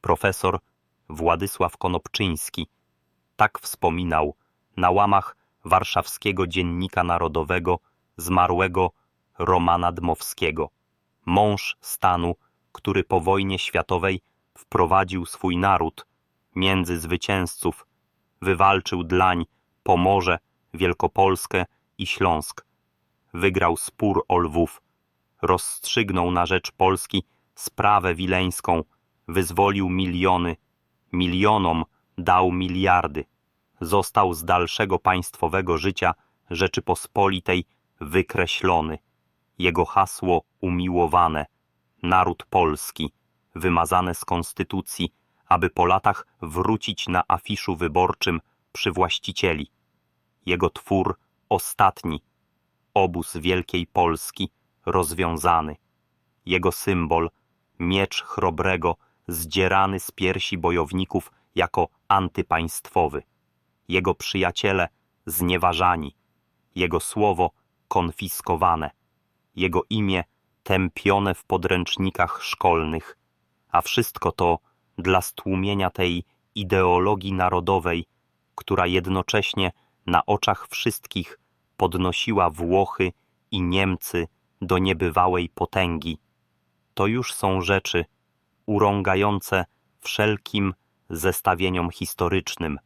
profesor Władysław Konopczyński. Tak wspominał na łamach warszawskiego dziennika narodowego zmarłego Romana Dmowskiego, mąż stanu, który po wojnie światowej wprowadził swój naród między zwycięzców, wywalczył dlań Pomorze, Wielkopolskę i Śląsk, wygrał spór o Lwów, rozstrzygnął na rzecz Polski sprawę wileńską, wyzwolił miliony, milionom dał miliardy. Został z dalszego państwowego życia Rzeczypospolitej wykreślony. Jego hasło umiłowane, naród polski, wymazane z konstytucji, aby po latach wrócić na afiszu wyborczym przy właścicieli. Jego twór ostatni, obóz Wielkiej Polski, rozwiązany. Jego symbol, miecz chrobrego, zdzierany z piersi bojowników jako antypaństwowy. Jego przyjaciele znieważani. Jego słowo konfiskowane. Jego imię tępione w podręcznikach szkolnych. A wszystko to dla stłumienia tej ideologii narodowej, która jednocześnie na oczach wszystkich podnosiła Włochy i Niemcy do niebywałej potęgi. To już są rzeczy urągające wszelkim zestawieniom historycznym.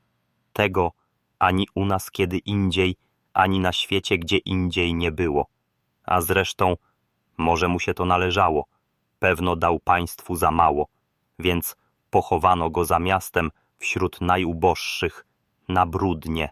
Tego ani u nas kiedy indziej, ani na świecie gdzie indziej nie było. A zresztą, może mu się to należało, pewno dał państwu za mało, więc pochowano go za miastem wśród najuboższych, na brudnie.